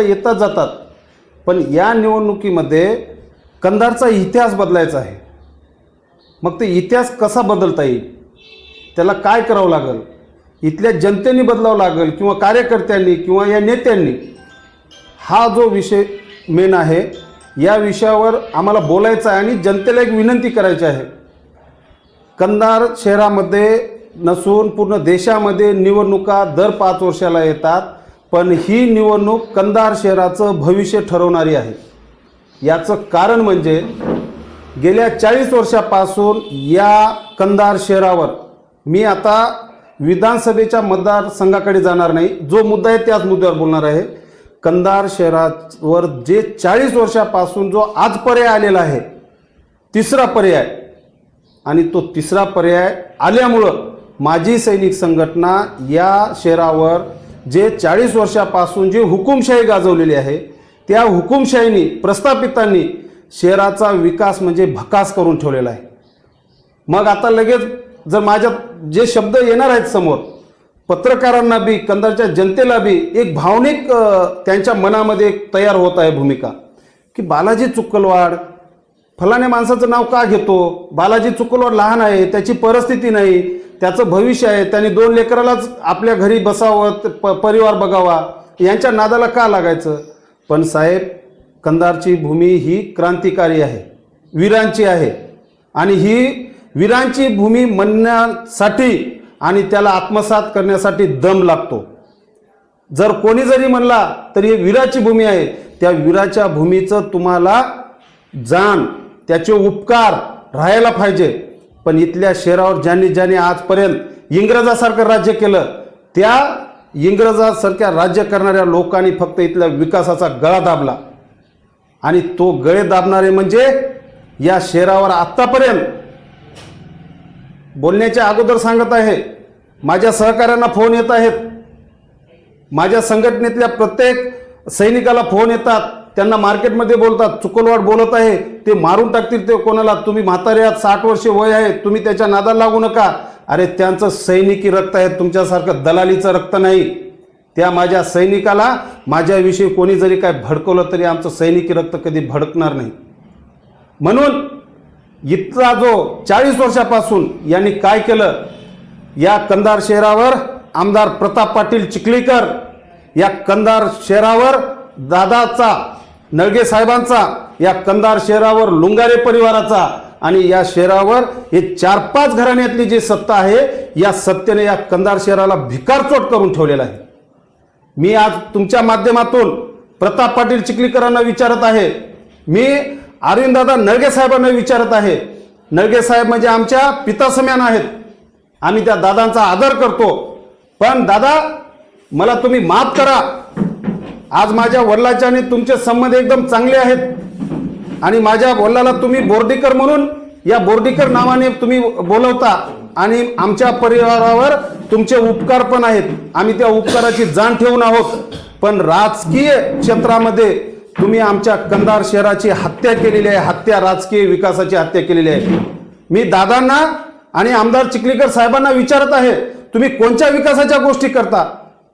येतात जातात. पण या निवडणुकीमध्ये कंधारचा इतिहास बदलायचा आहे. मग ते इतिहास कसा बदलता येईल? त्याला काय करावं लागेल? इथल्या जनतेने बदलावं लागेल किंवा कार्यकर्त्यांनी किंवा या नेत्यांनी? हा जो विषय मेन आहे या विषयावर आम्हाला बोलायचं आहे आणि जनतेला एक विनंती करायची आहे. कंधार शहरामध्ये नसून पूर्ण देशामध्ये निवडणुका दर पाच वर्षाला येतात पण ही निवडणूक कंधार शहराचं भविष्य ठरवणारी आहे. याचं कारण म्हणजे गेल्या चाळीस वर्षापासून या कंधार शहरावर मी आता विधानसभेच्या मतदारसंघाकडे जाणार नाही. जो मुद्दा आहे त्याच मुद्द्यावर बोलणार आहे. कंधार शहरावर जे चाळीस वर्षापासून जो आज पर्याय आलेला आहे तिसरा पर्याय आणि तो तिसरा पर्याय आल्यामुळं माजी सैनिक संघटना या शहरावर जे चाळीस वर्षापासून जी हुकुमशाही गाजवलेली आहे त्या हुकुमशाहीनी प्रस्थापितांनी शहराचा विकास म्हणजे भकास करून ठेवलेला आहे. मग आता लगेच जर माझ्या जे शब्द येणार आहेत समोर पत्रकारांना बी कंधारच्या जनतेला बी एक भावनिक त्यांच्या मनामध्ये एक तयार होत आहे भूमिका. की बालाजी चुक्कलवाड फलाण्या माणसाचं नाव का घेतो? बालाजी चुकलवाड लहान आहे त्याची परिस्थिती नाही त्याचं भविष्य आहे त्यांनी दोन लेकरालाच आपल्या घरी बसावं प परिवार बघावा यांच्या नादाला का लागायचं? पण साहेब कंधारची भूमी ही क्रांतिकारी आहे वीरांची आहे. आणि ही वीरांची भूमी म्हणण्यासाठी आणि त्याला आत्मसात करण्यासाठी दम लागतो. जर कोणी जरी म्हणला तरी ही वीराची भूमी आहे त्या वीराच्या भूमीचं तुम्हाला जाण त्याचे उपकार राहायला पाहिजे. पण इथल्या शहरावर ज्यांनी ज्यांनी आजपर्यंत इंग्रजासारखं राज्य केलं त्या इंग्रजासारख्या राज्य करणाऱ्या लोकांनी फक्त इथल्या विकासाचा गळा दाबला. आणि तो गळे दाबणारे म्हणजे या शहरावर आत्तापर्यंत बोलण्याच्या अगोदर सांगत आहे माझ्या सहकाऱ्यांना फोन येत आहेत माझ्या संघटनेतल्या प्रत्येक सैनिकाला फोन येतात त्यांना मार्केटमध्ये बोलतात चुकलवाड बोलत आहे ते मारून टाकतील ते कोणाला तुम्ही म्हातारे आहात साठ वर्षे वय आहे तुम्ही त्याच्या नादाला लागू नका. अरे त्यांचं सैनिकी रक्त आहे तुमच्यासारखं दलालीचं रक्त नाही. त्या माझ्या सैनिकाला माझ्याविषयी कोणी जरी काय भडकवलं तरी आमचं सैनिकी रक्त कधी भडकणार नाही. म्हणून इथला जो चाळीस वर्षापासून यांनी काय केलं? या कंधार शहरावर आमदार प्रताप पाटील चिखलीकर या कंधार शहरावर दादाचा नळगे साहेबांचा या कंधार शहरावर लुंगारे परिवाराचा आणि या शहरावर हे चार पाच घराण्यातली जी सत्ता आहे या सत्तेने या कंधार शहराला भिकारचोट करून ठेवलेला आहे. मी आज तुमच्या माध्यमातून प्रताप पाटील चिखलीकरांना विचारत आहे. मी अरविंददादा नळगे साहेबांना विचारत आहे. नळगे साहेब म्हणजे आमच्या पितासम्यान आहेत. आम्ही त्या दादांचा आदर करतो. पण दादा मला तुम्ही माफ करा. आज माझ्या वडिलाचे आणि तुमचे संबंध एकदम चांगले आहेत. आणि माझ्या वडिलाला तुम्ही बोर्डीकर म्हणून या बोर्डीकर नावाने तुम्ही बोलवता. आणि आमच्या परिवारावर तुमचे उपकार पण आहेत. आम्ही त्या उपकाराची जाण ठेवून आहोत. पण राजकीय क्षेत्रामध्ये तुम्ही आमच्या कंधार शहराची हत्या केलेली आहे. हत्या राजकीय विकासाची हत्या केलेली आहे. मी दादांना आणि आमदार चिखलीकर साहेबांना विचारत आहे तुम्ही कोणत्या विकासाच्या गोष्टी करता?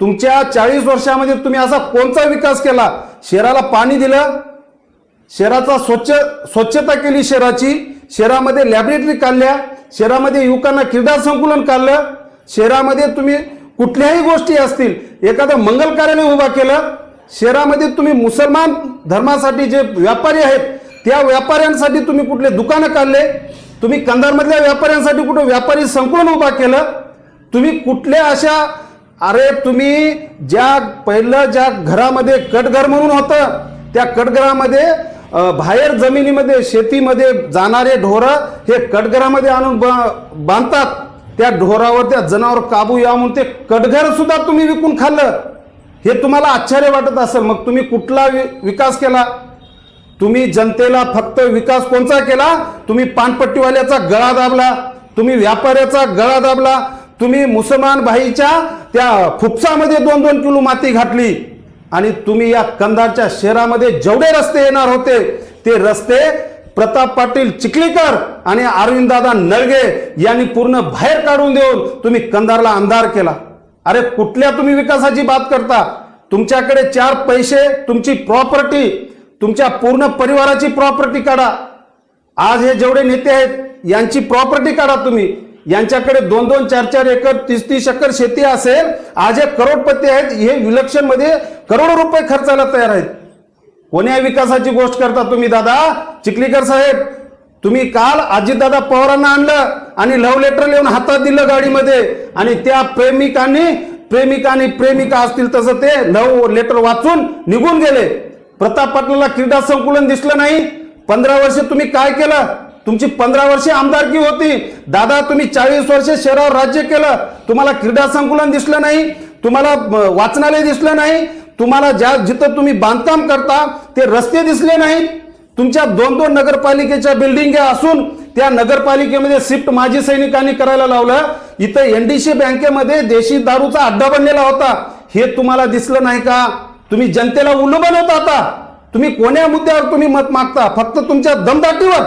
तुमच्या चाळीस वर्षामध्ये तुम्ही असा कोणता विकास केला? शहराला पाणी दिलं? शहराचा स्वच्छ स्वच्छता केली शहराची? शहरामध्ये लॅबरेटरी काढल्या? शहरामध्ये युवकांना क्रीडा संकुलन काढलं? शहरामध्ये तुम्ही कुठल्याही गोष्टी असतील एखादं मंगल कार्यालय उभा केलं शहरामध्ये तुम्ही मुसलमान धर्मासाठी जे व्यापारी आहेत त्या व्यापाऱ्यांसाठी तुम्ही कुठले दुकानं काढले तुम्ही कंधारमधल्या व्यापाऱ्यांसाठी कुठं व्यापारी संकुलन उभा केलं तुम्ही कुठल्या अशा अरे तुम्ही ज्या पहिलं ज्या घरामध्ये कटघर म्हणून होतं त्या कटघरामध्ये बाहेर जमिनीमध्ये शेतीमध्ये जाणारे ढोरं हे कटघरामध्ये आणून ब- बांधतात. त्या ढोरावर त्या जनावर काबू या म्हणून ते कटघर सुद्धा तुम्ही विकून खाल्लं. हे तुम्हाला आश्चर्य वाटत असेल. मग तुम्ही कुठला वि- विकास केला? तुम्ही जनतेला फक्त विकास कोणता केला? तुम्ही पानपट्टीवाल्याचा गळा दाबला. तुम्ही व्यापाऱ्याचा गळा दाबला. तुम्ही मुसलमान भाईच्या त्या फुफसामध्ये दोन दोन किलो माती घातली. आणि तुम्ही या कंदारच्या शहरामध्ये जेवढे रस्ते येणार होते ते रस्ते प्रताप पाटील चिखलीकर आणि अरविंददादा नळगे यांनी पूर्ण बाहेर काढून देऊन तुम्ही कंधारला अंधार केला. अरे कुठल्या तुम्ही विकासाची बात करता? तुमच्याकडे चार पैसे तुमची प्रॉपर्टी तुमच्या पूर्ण परिवाराची प्रॉपर्टी काढा. आज हे जेवढे नेते आहेत यांची प्रॉपर्टी काढा तुम्ही. यांच्याकडे दोन दोन चार चार एकर तीस तीस एकर शेती असेल आज हे करोडपती आहेत हे विलक्षण करोडो रुपये खर्चायला तयार आहेत. कोण्या विकासाची गोष्ट करता तुम्ही दादा? चिखलीकर साहेब तुम्ही काल अजितदादा पवारांना आणलं आणि लव्ह लेटर लिहून हातात दिलं गाडीमध्ये. आणि त्या प्रेमिकांनी प्रेमिकांनी प्रेमिका असतील तसं ते लव्ह लेटर वाचून निघून गेले. प्रताप पाटलाला क्रीडा संकुलन दिसलं नाही. पंधरा वर्ष तुम्ही काय केलं? तुमची पंधरा वर्षे आमदारकी होती? दादा तुम्ही चाळीस वर्ष शहरावर राज्य केलं. तुम्हाला क्रीडा संकुलन दिसलं नाही. तुम्हाला वाचनालय दिसलं नाही. तुम्हाला ज्या जिथं तुम्ही बांधकाम करता ते रस्ते दिसले नाहीत. तुमच्या दोन दोन नगरपालिकेच्या बिल्डिंग असून त्या नगरपालिकेमध्ये शिफ्ट माजी सैनिकांनी करायला लावलं. इथं एनडीसी बँकेमध्ये देशी दारूचा अड्डा बनलेला होता. हे तुम्हाला दिसलं नाही का? तुम्ही जनतेला उल्लू बनवता आता. तुम्ही कोण्या मुद्द्यावर तुम्ही मत मागता? फक्त तुमच्या दमदाटीवर.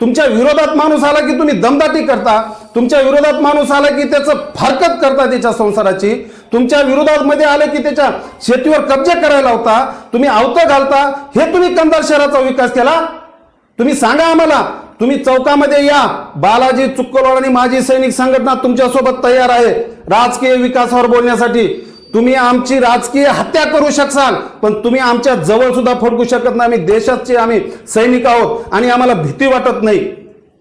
तुमच्या विरोधात माणूस आला की तुम्ही दमदाटी करता. तुमच्या विरोधात माणूस आला की त्याचं फारकत करता त्याच्या संसाराची. तुमच्या विरोधात मध्ये आले की त्याच्या शेतीवर कब्जे करायला होता तुम्ही आवतं घालता हे तुम्ही कंधार शहराचा विकास केला? तुम्ही सांगा आम्हाला तुम्ही चौकामध्ये या. बालाजी चुक्कलवाड आणि माजी सैनिक संघटना तुमच्यासोबत तयार आहे राजकीय विकासावर बोलण्यासाठी. तुम्ही आमची राजकीय हत्या करू शकसाल पण तुम्ही आमच्या जवळ सुद्धा फडकू शकत नाही. आम्ही देशाचे आम्ही सैनिक आहोत आणि आम्हाला भीती वाटत नाही.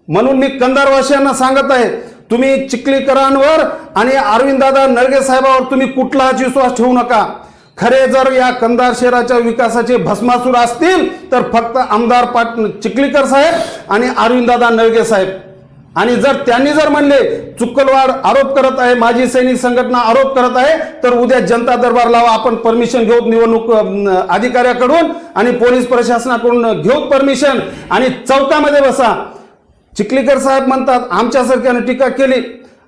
म्हणून मी कंदारवासियांना सांगत आहे तुम्ही चिखलीकरांवर आणि अरविंददादा नरगे साहेबावर तुम्ही कुठलाच विश्वास ठेवू नका. खरे जर या कंधार शहराच्या विकासाचे भस्मासूर असतील तर फक्त आमदार पाट चिखलीकर साहेब आणि अरविंददादा नळगे साहेब. आणि जर त्यांनी जर म्हणले चुक्कलवाड आरोप करत आहे माजी सैनिक संघटना आरोप करत आहे तर उद्या जनता दरबार लावा आपण परमिशन घेऊ निवडणूक अधिकाऱ्याकडून आणि पोलीस प्रशासनाकडून घेऊ परमिशन आणि चौकामध्ये बसा. चिखलीकर साहेब म्हणतात आमच्यासारख्यानं टीका केली.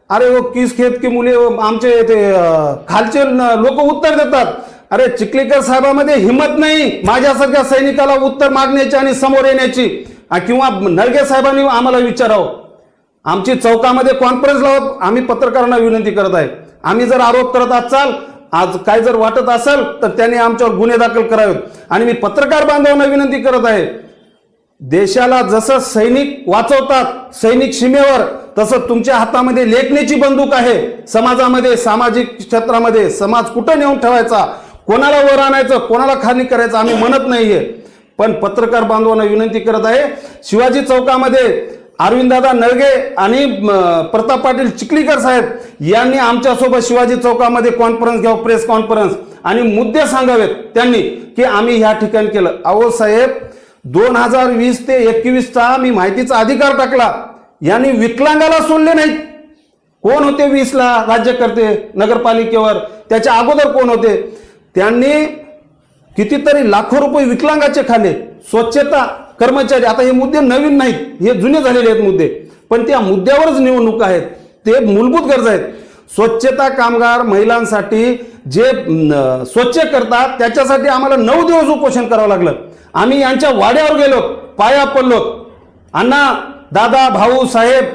अरे वो किस खेत की मुले हो, आमचे ते खालचे लोक उत्तर देतात. अरे चिखलीकर साहेबामध्ये हिंमत नाही माझ्यासारख्या सैनिकाला उत्तर मागण्याची आणि समोर येण्याची. किंवा नरगे साहेबांनी आम्हाला विचारावं. आमची चौकामध्ये कॉन्फरन्स लावत आम्ही पत्रकारांना विनंती करत आहे. आम्ही जर आरोप करत असाल आज काय जर वाटत असेल तर त्यांनी आमच्यावर गुन्हे दाखल करावेत. आणि मी पत्रकार बांधवांना विनंती करत आहे देशाला जसं सैनिक वाचवतात सैनिक सीमेवर तसं तुमच्या हातामध्ये लेखण्याची बंदूक आहे. समाजामध्ये सामाजिक क्षेत्रामध्ये समाज कुठं नेऊन ठेवायचा? कोणाला वर आणायचं? कोणाला खाली करायचं? आम्ही म्हणत नाहीये. पण पत्रकार बांधवांना विनंती करत आहे शिवाजी चौकामध्ये अरविंददादा नळगे आणि प्रताप पाटील चिखलीकर साहेब यांनी आमच्यासोबत शिवाजी चौकामध्ये कॉन्फरन्स घ्यावं प्रेस कॉन्फरन्स आणि मुद्दे सांगावेत त्यांनी की आम्ही ह्या ठिकाणी केलं. अहो साहेब दोन हजार वीस ते एकवीसचा मी माहितीचा अधिकार टाकला. यांनी विकलांगाला सोडले नाहीत. कोण होते वीसला? राज्यकर्ते नगरपालिकेवर. त्याच्या अगोदर कोण होते? त्यांनी कितीतरी लाखो रुपये विकलांगाचे खाले स्वच्छता कर्मचारी. आता हे मुद्दे नवीन नाहीत. हे जुने झालेले आहेत मुद्दे. पण त्या मुद्द्यावरच निवडणूक आहेत. ते मूलभूत गरज आहेत. स्वच्छता कामगार महिलांसाठी जे स्वच्छ करतात त्याच्यासाठी आम्हाला नऊ दिवस उपोषण करावं लागलं. आम्ही यांच्या वाड्यावर गेलो पाया पडलो. अण्णा दादा भाऊ साहेब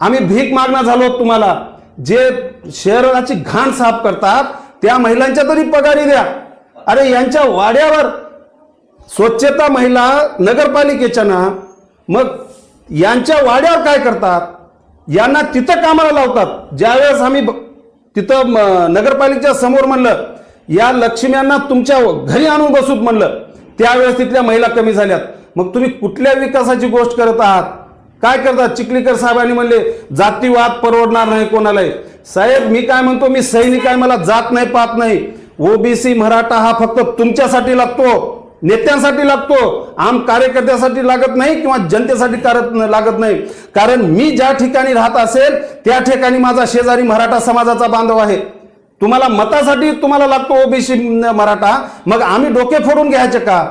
आम्ही भीक मागणं झालो तुम्हाला. जे शहराची घाण साफ करतात त्या महिलांच्या तरी पगारी द्या. अरे यांच्या वाड्यावर स्वच्छता महिला नगरपालिकेच्या ना मग यांच्या वाड्यावर काय करतात? यांना तिथं कामाला लावतात. ज्यावेळेस आम्ही ब- तिथं नगरपालिकेच्या समोर म्हणलं या लक्ष्म्यांना तुमच्या घरी आणून बसूत म्हणलं त्यावेळेस तिथल्या महिला कमी झाल्यात. मग तुम्ही कुठल्या विकासाची गोष्ट करत आहात? काय करतात? चिखलीकर साहेबांनी म्हणले जातीवाद परवडणार नाही कोणालाही. साहेब मी काय म्हणतो मी सैनिक आहे मला जात नाही पाहत नाही. ओबीसी मराठा हा फक्त तुमच्यासाठी लागतो. नेत्यांसाठी लागतो. आम कार्यकर्त्यासाठी लागत नाही किंवा जनतेसाठी करत लागत नाही. कारण मी ज्या ठिकाणी राहत असेल त्या ठिकाणी माझा शेजारी मराठा समाजाचा बांधव आहे. तुम्हाला मतासाठी तुम्हाला लागतो ओबीसी मराठा. मग आम्ही डोके फोडून घ्यायचे का?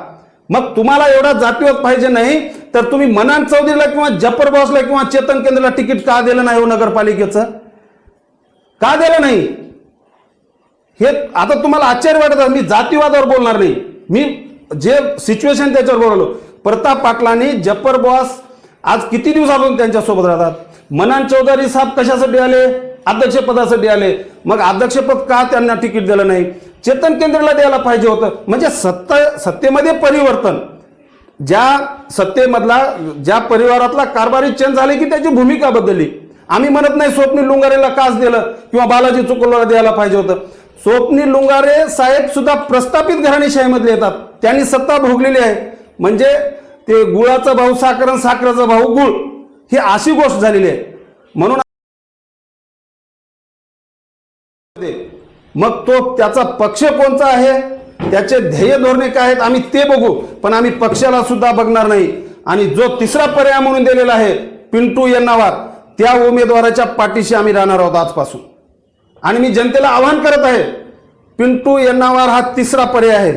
मग तुम्हाला एवढा जातीवाद पाहिजे नाही तर तुम्ही मनान चौधरीला किंवा जपर बॉसला किंवा चेतन केंद्रला तिकीट का दिलं नाही हो नगरपालिकेचं? का दिलं नाही? हे आता तुम्हाला आश्चर्य वाटत मी जातीवादावर बोलणार नाही. मी जे सिच्युएशन त्याच्यावर बोलवलं प्रताप पाटलांनी जप्पर बॉस आज किती दिवसापासून त्यांच्यासोबत राहतात? मनान चौधरी साहेब कशासाठी आले? अध्यक्षपदासाठी आले. मग अध्यक्षपद का त्यांना तिकीट दिलं नाही? चेतन केंद्राला द्यायला पाहिजे होतं. म्हणजे सत्ता सत्तेमध्ये परिवर्तन. ज्या सत्तेमधला ज्या परिवारातला कारभारी चेंज झाले की त्याची भूमिका बदलली. आम्ही म्हणत नाही स्वप्नील लुंगारेला कास दिलं किंवा बालाजी चुकुलला द्यायला पाहिजे होतं. स्वप्नील लुंगारे साहेब सुद्धा प्रस्थापित घराणेशाहीमधले येतात. त्यांनी सत्ता भोगलेली आहे. म्हणजे ते गुळाचा भाऊ साखर आणि साखरेचा भाऊ गुळ ही अशी गोष्ट झालेली आहे. म्हणून मग तो त्याचा पक्ष कोणता आहे? त्याचे ध्येय धोरणे काय आहेत? आम्ही ते बघू. पण आम्ही पक्षाला सुद्धा बघणार नाही. आणि जो तिसरा पर्याय म्हणून दिलेला आहे पिंटू यन्नावार त्या उमेदवाराच्या पाठीशी आम्ही राहणार आहोत आजपासून. आणि मी जनतेला आवाहन करत आहे पिंटू यन्नावार हा तिसरा पर्याय आहे.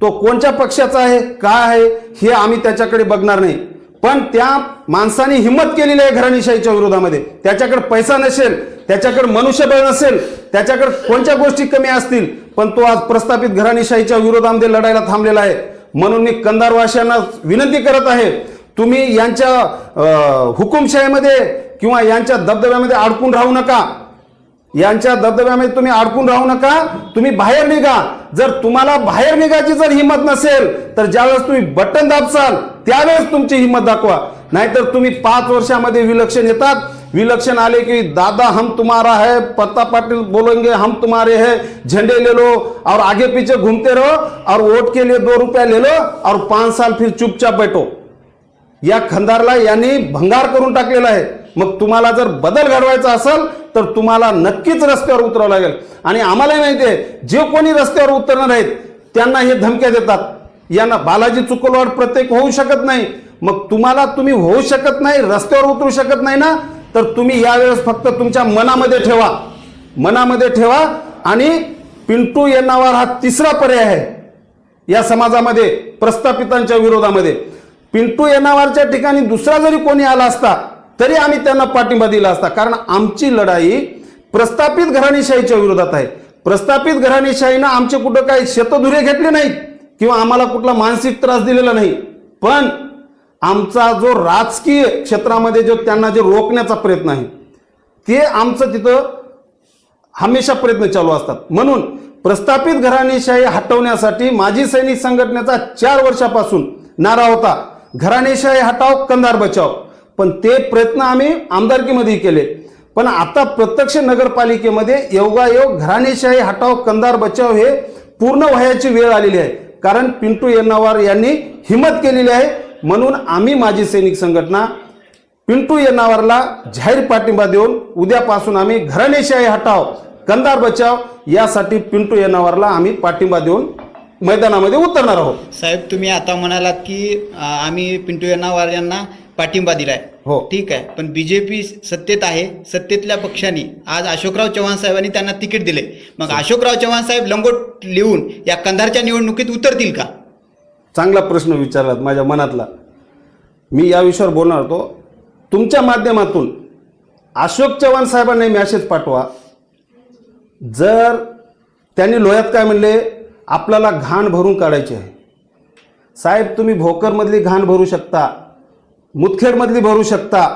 तो कोणत्या पक्षाचा आहे काय आहे हे आम्ही त्याच्याकडे बघणार नाही. पण त्या माणसाने हिंमत केलेली आहे घराणेशाहीच्या विरोधामध्ये. त्याच्याकडे पैसा नसेल त्याच्याकडे मनुष्यबळ नसेल त्याच्याकडे कोणत्या गोष्टी कमी असतील पण तो आज प्रस्थापित घराणेशाहीच्या विरोधामध्ये लढायला थांबलेला आहे. म्हणून मी कंदारवाशांना विनंती करत आहे तुम्ही यांच्या हुकुमशाहीमध्ये किंवा यांच्या दबदब्यामध्ये अडकून राहू नका. यांच्या दबदब्यामध्ये तुम्ही अडकून राहू नका. तुम्ही बाहेर निघा. जर तुम्हाला बाहेर निघायची जर हिंमत नसेल तर ज्यावेळेस तुम्ही बटन दाबसाल त्यावेळेस तुमची हिंमत दाखवा. नाहीतर तुम्ही पाच वर्षामध्ये विलक्षण येतात. विलक्षण आले की दादा हम तुम्हारा है. पत्ता पाटिल बोलेंगे हम तुम्हारे है. झंडे ले लो और आगे पीछे घूमते रहो और वोट के लिए दो रुपया ले लो और पांच साल फिर चुपचाप बैठो. या खंदारला यांनी भंगार करून टाकलेला आहे. मग तुम्हाला जर बदल घडवायचा असेल तर तुम्हाला नक्कीच रस्त्यावर उतरावं लागेल. आणि आम्हालाही माहिती आहे जे कोणी रस्त्यावर उतरणार आहेत त्यांना हे धमक्या देतात. यांना बालाजी चुकलवाड प्रत्येक होऊ शकत नाही. मग तुम्हाला तुम्ही होऊ शकत नाही रस्त्यावर उतरू शकत नाही ना तर तुम्ही यावेळेस फक्त तुमच्या मनामध्ये ठेवा. मनामध्ये ठेवा. आणि पिंटू यांनावर हा तिसरा पर्याय आहे. या समाजामध्ये प्रस्थापितांच्या विरोधामध्ये. पिंटू येणावरच्या ठिकाणी दुसरा जरी कोणी आला असता तरी आम्ही त्यांना पाठिंबा दिला असता. कारण आमची लढाई प्रस्थापित घराणेशाहीच्या विरोधात आहे. प्रस्थापित घराणेशाहीनं आमचे कुठं काही शेतधुरे घेतले नाहीत किंवा आम्हाला कुठला मानसिक त्रास दिलेला नाही. पण आमचा जो राजकीय क्षेत्रामध्ये जो त्यांना जे रोखण्याचा प्रयत्न आहे ते आमचं तिथं हमेशा प्रयत्न चालू असतात. म्हणून प्रस्थापित घराणेशाही हटवण्यासाठी माजी सैनिक संघटनेचा चार वर्षापासून नारा होता. घराणेशाही हटाव कंदार बचाव पण ते प्रयत्न आम्ही आमदारकीमध्ये केले. पण आता प्रत्यक्ष नगरपालिकेमध्ये योगायोग घराणेशाही हटाव कंदार बचाव हे पूर्ण व्हायची वेळ आलेली आहे. कारण पिंटू यन्नावार यांनी हिंमत केलेली आहे. म्हणून आम्ही माजी सैनिक संघटना पिंटू यन्नावरला जाहीर पाठिंबा देऊन उद्यापासून आम्ही घराणेशाही हटाव कंदार बचाव यासाठी पिंटू यन्नावरला आम्ही पाठिंबा देऊन मैदानामध्ये उतरणार आहोत. साहेब तुम्ही आता म्हणालात की आम्ही पिंटू यांना यांना पाठिंबा दिलाय. हो. ठीक आहे. पण बीजेपी सत्तेत आहे. सत्तेतल्या पक्षांनी आज अशोकराव चव्हाण साहेबांनी त्यांना तिकीट दिले मग अशोकराव चव्हाण साहेब लंगोट लिहून या कंधारच्या निवडणुकीत उतरतील का? चांगला प्रश्न विचारलात माझ्या मनातला. मी या विषयावर बोलणार होतो. तुमच्या माध्यमातून अशोक चव्हाण साहेबांना मॅसेज पाठवा. जर त्यांनी लोह्यात काय म्हणले आपल्याला घाण भरून काढायची आहे. साहेब तुम्ही भोकरमधली घाण भरू शकता. मुदखेडमधली भरू शकता.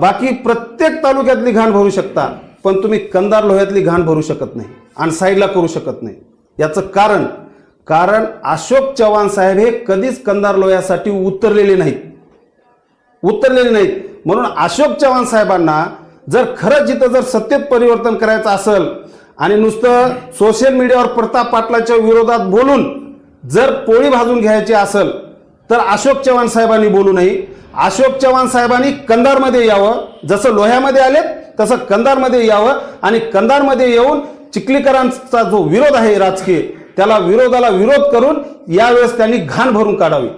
बाकी प्रत्येक तालुक्यातली घाण भरू शकता. पण तुम्ही कंदार लोह्यातली घाण भरू शकत नाही आणि साईडला करू शकत नाही. याचं कारण कारण अशोक चव्हाण साहेब हे कधीच कंदार लोह्यासाठी उतरलेले नाहीत. उतरलेले नाहीत. म्हणून अशोक चव्हाण साहेबांना जर खरंच जिथं जर सत्तेत परिवर्तन करायचं असेल आणि नुसतं सोशल मीडियावर प्रताप पाटलाच्या विरोधात बोलून जर पोळी भाजून घ्यायची असेल तर अशोक चव्हाण साहेबांनी बोलू नये. अशोक चव्हाण साहेबांनी कंधारमध्ये यावं. जसं लोह्यामध्ये आलेत तसं कंधारमध्ये यावं. आणि कंधारमध्ये येऊन चिखलीकरांचा जो विरोध आहे राजकीय त्याला विरोधाला विरोध करून यावेळेस त्यांनी घाण भरून काढावी.